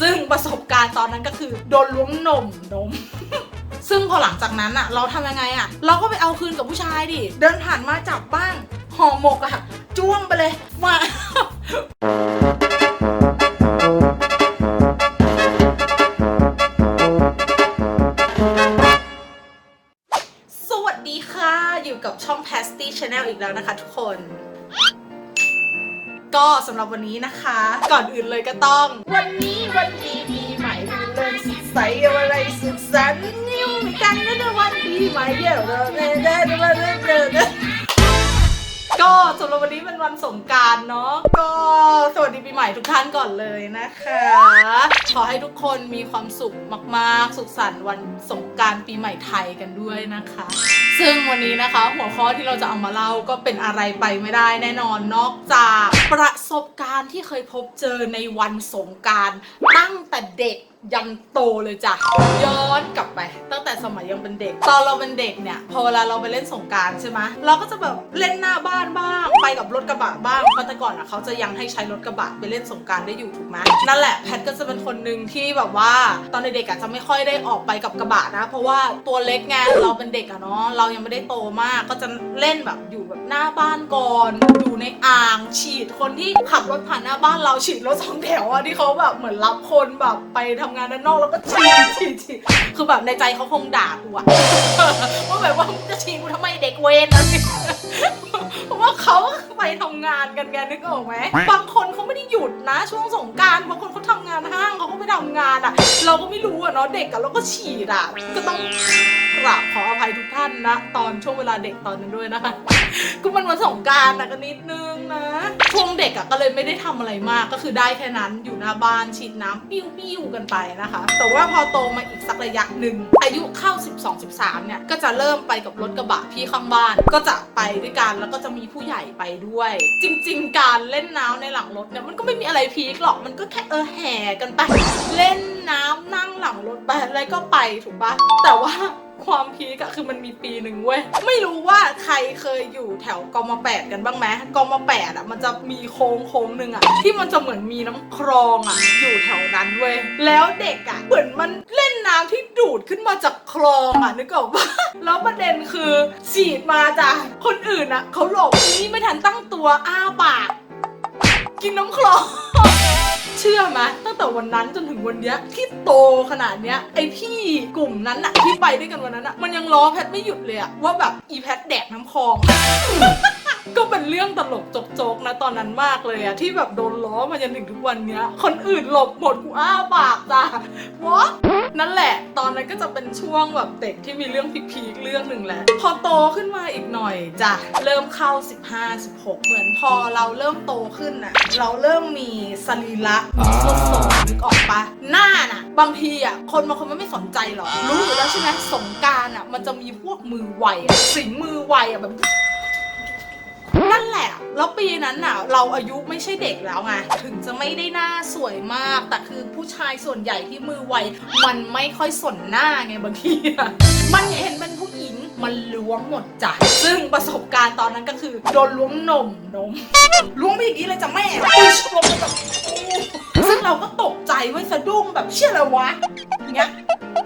ซึ่งประสบการณ์ตอนนั้นก็คือโดนล้วงนมนม ซึ่งพอหลังจากนั้นอะเราทำยังไงอะเราก็ไปเอาคืนกับผู้ชายดิ เดินผ่านมาจับบ้างห่อหมกอะจ้วงไปเลยมาสวัสดีค่ะอยู่กับช่อง Pasty Channel อีกแล้วนะคะทุกคน ก็สำหรับวันนี้นะคะ ก่อนอื่นเลยก็ต้อง วันนี้วันดีปีใหม่เริ่มสดใสอะไรสุขสันต์นิ้วมีกันนะวันปีใหม่เดี๋ยวเราเดิน สำหรับวันนี้เป็นวันสงกรารเนาะก็สวัสดีปีใหม่ทุกท่านก่อนเลยนะคะ ขอให้ทุกคนมีความสุขมาก ๆ สุขสันต์วันสงกรารปีใหม่ไทยกันด้วยนะคะ ซึ่งวันนี้นะคะ หัวข้อที่เราจะเอามาเล่าก็เป็นอะไรไปไม่ได้แน่นอนนอกจากประสบการณ์ที่เคยพบเจอในวันสงกรารตั้งแต่เด็กยันโตเลยจ้ะย้อนกลับไป ตั้งแต่สมัยยังเป็นเด็ก ตอนเราเป็นเด็กเนี่ย พอเวลาเราไปเล่นสงการใช่ไหมเราก็จะแบบเล่นหน้าบ้านบ้างไปกับรถกระบะบ้างเพราะแต่ก่อนอะเขาจะยังให้ใช้รถกระบะไปเล่นสงการได้อยู่ถูกไหมนั่นแหละแพทก็จะเป็นคนหนึ่งที่แบบว่า ตอนเด็กๆอะจะไม่ค่อยได้ออกไปกับกระบะนะ เพราะว่าตัวเล็กไงเราเป็นเด็กอะเนาะเรายังไม่ได้โตมากก็จะเล่นแบบอยู่แบบหน้าบ้านก่อนอยู่ในอ่างฉีดคนที่ขับรถผ่านหน้าบ้านเราฉีดรถสองแถวอะที่เขาแบบเหมือนรับคนแบบไปทำงานด้านนอกแล้วก็ฉีดฉีดฉีดคือแบบในใจเขาคงด่ากูอะว่าแบบว่ามึงจะฉีดกูทำไมเด็กเวรอะไรเพราะว่าเขาไปทำงานกันแกนึกออกไหมบางคนเขาไม่ได้หยุดนะ ช่วงสงกรารบางคนเขาทำงานห้างเขาก็ไปทำงานอะเราก็ไม่รู้อะเนาะเด็กอะเราก็ฉีดอะก็ต้องก ราบขออภัยทุกท่านนะ ตอนช่วงเวลาเด็กตอนนั้นด้วยนะคะก็มันวันสงการนะก็นิดนึงนะช่วงเด็กอะก็เลยไม่ได้ทำอะไรมากก็คือได้แค่นั้นอยู่หน้าบ้านฉีดน้ำปิ้วปิ้วกันไปนะคะ แต่ว่าพอโตมาอีกสักระยะหนึ่งอายุเข้า 12 13เนี่ยก็จะเริ่มไปกับรถกระบะพี่ข้างบ้าน ก็จะไปด้วยกันแล้วก็จะมีผู้ใหญ่ไปด้วย จริง ๆ การเล่นน้ำในหลังรถเนี่ยมันก็ไม่มีอะไรพีคหรอกมันก็แค่เออแห่กันไป เล่นน้ำนั่งหลังรถไปอะไรก็ไปถูกปะแต่ว่า ความพีกอะคือมันมีปีหนึ่งเว้ย ไม่รู้ว่าใครเคยอยู่แถวกมแปดกันบ้างไหมกมแปดอะมันจะมีโค้งโค้งหนึ่งอะที่มันจะเหมือนมีน้ำคลองอะอยู่แถวนั้นเว้ย แล้วเด็กอะเหมือนมันเล่นน้ำที่ดูดขึ้นมาจากคลองอะนึกออกปะแล้วประเด็นคือฉีดมาจ้ะคนอื่นอะเขาหลบนี่ไม่ทันตั้งตัวอ้าปาก กินน้ำคลอง เชื่อไหมตั้งแต่วันนั้นจนถึงวันเนี้ยที่โตขนาดเนี้ยไอพี่กลุ่มนั้นอะที่ไปด้วยกันวันนั้นอะมันยังล้อแพทไม่หยุดเลยอะว่าแบบอีแพทแดกน้ำคลอง ก็เป็นเรื่องตลกโจกๆนะตอนนั้นมากเลยอะที่แบบโดนล้อมาจนถึงทุกวันเนี้ย คนอื่นหลบหมดกูอ้าปากจ้ะวะนั่นแหละ ตอนนั้นก็จะเป็นช่วงแบบเด็กที่มีเรื่องพีคๆเรื่องหนึ่งแหละ พอโตขึ้นมาอีกหน่อยจ้ะเริ่มเข้า 15 16 เหมือนพอเราเริ่มโตขึ้นนะเราเริ่มมีสรีระมีส่วนสูงนึกออกปะหน้าน่ะ บางทีอะคนบางคนมันไม่สนใจหรอกรู้อยู่แล้วใช่ไหมสงการอะมันจะมีพวกมือไวสิงมือไวอะแบบ นั่นแหละ แล้วปีนั้นน่ะ เราอายุไม่ใช่เด็กแล้วไง ถึงจะไม่ได้หน้าสวยมาก แต่คือผู้ชายส่วนใหญ่ที่มือไว มันไม่ค่อยสนหน้าไงบางที มันเห็นเป็น มันล้วงหมดจ้ะซึ่งประสบการณ์ตอนนั้นก็คือโดนล้วงนมนมล้วงไปอย่างนี้เลยจ้ะแม่ปุ๊ชลงไปแบบซึ่งเราก็ตกใจไว้สะดุ้งแบบเชื่ออะไรวะอย่างเงี้ย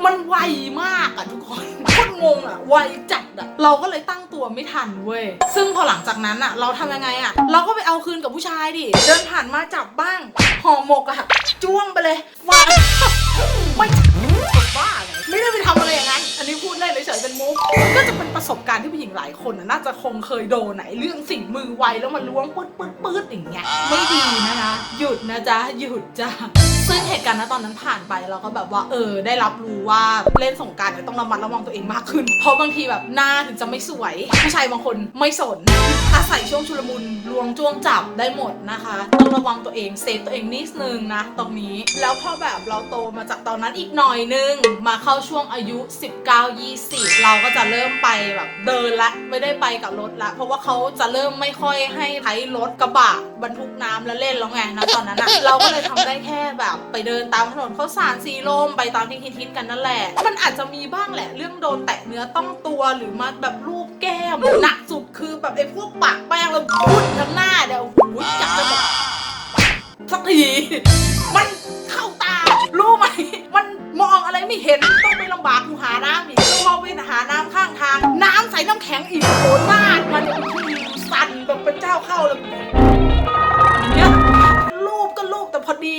มันไวมากอะทุกคนโคตรงงอะไวจัดอะเราก็เลยตั้งตัวไม่ทันเว้ย ซึ่งพอหลังจากนั้นอะเราทำยังไงอะเราก็ไปเอาคืนกับผู้ชายดิ เดินผ่านมาจับบ้างห่อหมกอะจ้วงไปเลยว่าไม่ บ้าเลยไม่ได้ไปทำอะไรอย่างนั้น อันนี้พูดเล่นเฉยๆเป็นมุกก็จะเป็นประสบการณ์ที่ผู้หญิงหลายคนน่ะน่าจะคงเคยโดนไหนเรื่องสิ่งมือไวแล้วมันล้วงปื๊ดปื๊ดปื๊ดอย่างเงี้ยไม่ดีนะคะ หยุดนะจ๊ะ หยุดจ้ะซึ่งเหตุการณ์ณตอนนั้นผ่านไปเราก็แบบว่าเออ ได้รับรู้ว่าเล่นสงการเนี่ยต้องระมัดระวังตัวเองมากขึ้น เพราะบางทีแบบหน้าถึงจะไม่สวย ผู้ชายบางคนไม่สน อาศัยช่วงชุลมุนลวงจ้วงจับได้หมดนะคะ ต้องระวังตัวเองเซฟตัวเองนิดนึงนะตรงนี้แล้วพอแบบเราโตมาจากตอนนั้นอีกหน่อยนึง มาเข้าช่วงอายุ 19-20 เราก็จะเริ่มไปแบบเดินละไม่ได้ไปกับรถละ เพราะว่าเขาจะเริ่มไม่ค่อยให้ใช้รถกระบะ บรรทุกน้ำแล้วเล่นแล้วไงนะตอนนั้นอะเราก็เลยทำได้แค่แบบ ไปเดินตามถนนเข้าสารสีลมไปตามที่ฮิตๆกันนั่นแหละ มันอาจจะมีบ้างแหละ เรื่องโดนแตะเนื้อต้องตัวหรือมาแบบรูปแก้มหนักสุดคือแบบไอ้พวกปากแป้งแล้วพุ่นทั้งหน้าเดี๋ยวโอ้โหอยากจะแบบสักทีมันเข้าตารู้ไหมมันมองอะไรไม่เห็นต้องไปลำบากกูหาน้ำอีกพอไปหาน้ำข้างทาง น้ำใส่น้ำแข็งอีกโหน้ามันสั่นแบบเป็นเจ้าเข้าเลยเนี่ย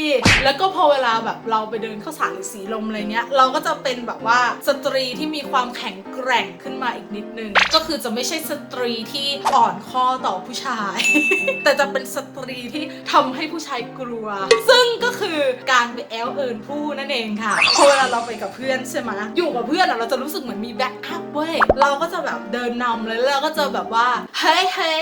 แต่พอดีแล้วก็พอเวลาแบบเราไปเดินเข้าสารหรือสีลมอะไรเนี้ย เราก็จะเป็นแบบว่าสตรีที่มีความแข็งแกร่งขึ้นมาอีกนิดนึง ก็คือจะไม่ใช่สตรีที่อ่อนข้อต่อผู้ชาย แต่จะเป็นสตรีที่ทำให้ผู้ชายกลัว ซึ่งก็คือการไปแอลเอิญผู้นั่นเองค่ะพอเวลาเราไปกับเพื่อนใช่ไหมอยู่กับเพื่อนเราจะรู้สึกเหมือนมีแบ็คอัพเว้ยเราก็จะแบบเดินนำเลยแล้วเราก็จะแบบว่าเฮ้ยเฮ้ย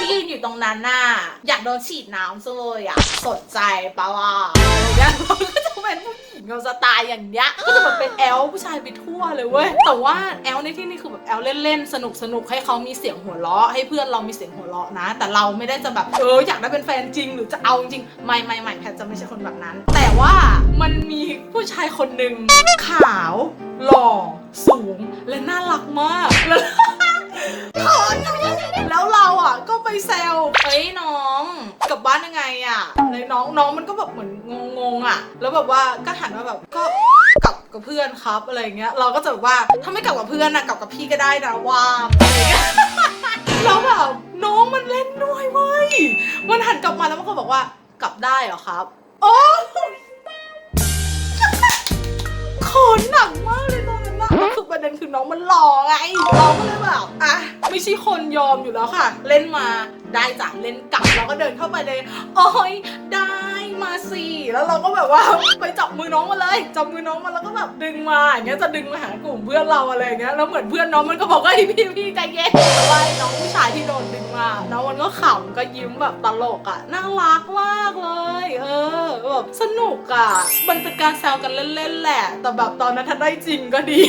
ที่ยืนอยู่ตรงนั้นน่ะอยากโดนฉีดน้ำซะเลยอะสนใจปะวะอะไรเงี้ยเราก็จะเป็นผู้หญิงเราสไตล์อย่างเงี้ยก็จะแบบเป็นแอลผู้ชายไปทั่วเลยเว้ยแต่ว่าแอลในที่นี่คือแบบแอลเล่นๆสนุกสนุกให้เขามีเสียงหัวเราะ ให้เพื่อนเรามีเสียงหัวเราะนะ แต่เราไม่ได้จะแบบเอออยากได้เป็นแฟนจริง หรือจะเอาจริงไม่ไม่ไม่แพทจะไม่ใช่คนแบบนั้น แต่ว่ามันมีผู้ชายคนหนึ่งขาวหล่อสูงและน่ารักมากแล้วแล้วเราอะก็ไปแซวเอ้ยน้อง ลับบ้านยังไงอะเลยน้องน้องมันก็แบบเหมือนงงๆอะ แล้วแบบว่าก็หันมาแบบก็กลับกับเพื่อนครับอะไรเงี้ย เราก็จะแบบว่าถ้าไม่กลับกับเพื่อนนะกลับกับพี่ก็ได้นะว่างอะไรเงี้ยแล้วแบบน้องมันเล่นด้วยเว้ยมันหันกลับมาแล้วมันก็บอกว่ากลับได้เหรอครับโอ้ขนหนักมากเลยตอนนั้นนะ แล้วคือประเด็นคือน้องมันหล่อไงเราก็เลยแบบอะไม่ใช่คนยอมอยู่แล้วค่ะ เล่นมาได้จ้ะเล่นกลับเราก็เดินเข้าไปเลยโอ้ยได้ แล้วเราก็แบบว่าไปจับมือน้องมาเลยจับมือน้องมาแล้วก็แบบดึงมาอย่างเงี้ยจะดึงมาหากลุ่มเพื่อนเราอะไรอย่างเงี้ยแล้วเหมือนเพื่อนน้องมันก็บอกว่าเฮ้ยพี่พี่ใจเย็นว่าน้องผู้ชายที่โดนดึงมาน้องมันก็ขำก็ยิ้มแบบตลกอะน่ารักมากเลย เออแบบสนุกอะมันเป็นการแซวกันเล่นๆแหละ แต่แบบตอนนั้นถ้าได้จริงก็ดี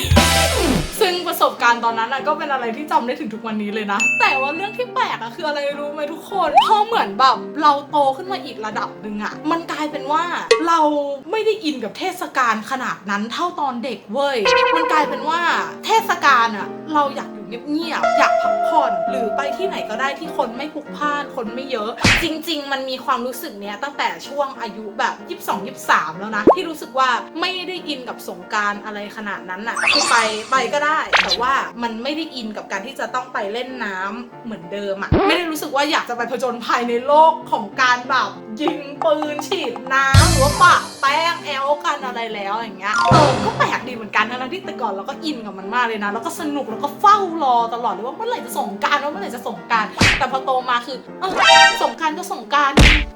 ซึ่งประสบการณ์ตอนนั้นอะก็เป็นอะไรที่จำได้ถึงทุกวันนี้เลยนะ แต่ว่าเรื่องที่แปลกอะคืออะไรรู้ไหมทุกคนพอเหมือนแบบเราโตขึ้นมาอีกระดับหนึ่งอะมันกลายเป็นว่าเราไม่ได้อินกับเทศกาลขนาดนั้นเท่าตอนเด็กเว้ยมันกลายเป็นว่าเทศกาลอะเราอยาก อยู่เงียบๆอยากพักผ่อน หรือไปที่ไหนก็ได้ที่คนไม่พลุกพล่านคนไม่เยอะ จริง ๆ มันมีความรู้สึกเนี้ยตั้งแต่ช่วงอายุแบบ 22 23 แล้วนะ ที่รู้สึกว่าไม่ได้อินกับสงการอะไรขนาดนั้นน่ะคือไปไปก็ได้ แต่ว่ามันไม่ได้อินกับการที่จะต้องไปเล่นน้ำเหมือนเดิมอะไม่ได้รู้สึกว่าอยากจะไปผจญภัยในโลกของการแบบ ยิงปืนฉีดน้ำหรือว่าปะแป้งแอลกันอะไรแล้วอย่างเงี้ยเออก็แปลกดีเหมือนกันนะที่แต่ก่อนเราก็อินกับมันมากเลยนะแล้วก็สนุกแล้วก็เฝ้ารอตลอดเลยว่าเมื่อไหร่จะสงการว่าเมื่อไหร่จะสงการแต่พอโตมาคือเออสงการก็สงการ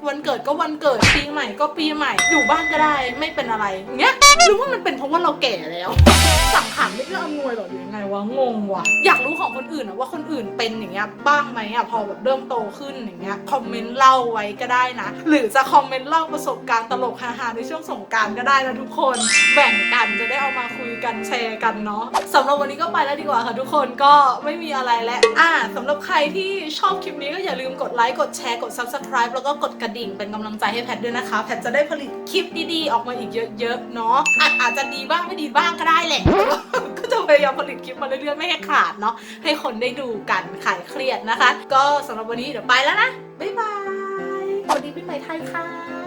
วันเกิดก็วันเกิดปีใหม่ก็ปีใหม่ อยู่บ้านก็ได้ไม่เป็นอะไรอย่างเงี้ยหรือว่ามันเป็นเพราะว่าเราแก่แล้วสังขารไม่เอื้ออำนวยหรอหรือยังไงวะงงวะอยากรู้ของคนอื่นอะว่าคนอื่นเป็นอย่างเงี้ยบ้างไหมอะพอแบบเริ่มโตขึ้นอย่างเงี้ยคอมเมนต์เล่าไว้ก็ได้นะหรือจะคอมเมนต์เล่าประสบการณ์ตลกฮาๆในช่วงสงการก็ได้นะทุกคน แบ่งกันจะได้เอามาคุยกันแชร์กันเนาะสำหรับวันนี้ก็ไปแล้วดีกว่าค่ะทุกคนก็ไม่มีอะไรแล้วอ่าสำหรับใครที่ชอบคลิปนี้ก็อย่าลืมกดไลค์กดแชร์กด subscribe แล้วก็กดกระดิ่งเป็นกำลังใจให้แพทด้วยนะคะ แพทจะได้ผลิตคลิปดีๆออกมาอีกเยอะๆเนาะอาจอาจจะดีบ้างไม่ดีบ้างก็ได้แหละก็จะพยายามผลิตคลิปมาเรื่อยๆไม่ให้ขาดเนาะให้คนได้ดูกันขายเครียดนะคะ ก็สำหรับวันนี้เดี๋ยวไปแล้วนะบ๊ายบาย สวั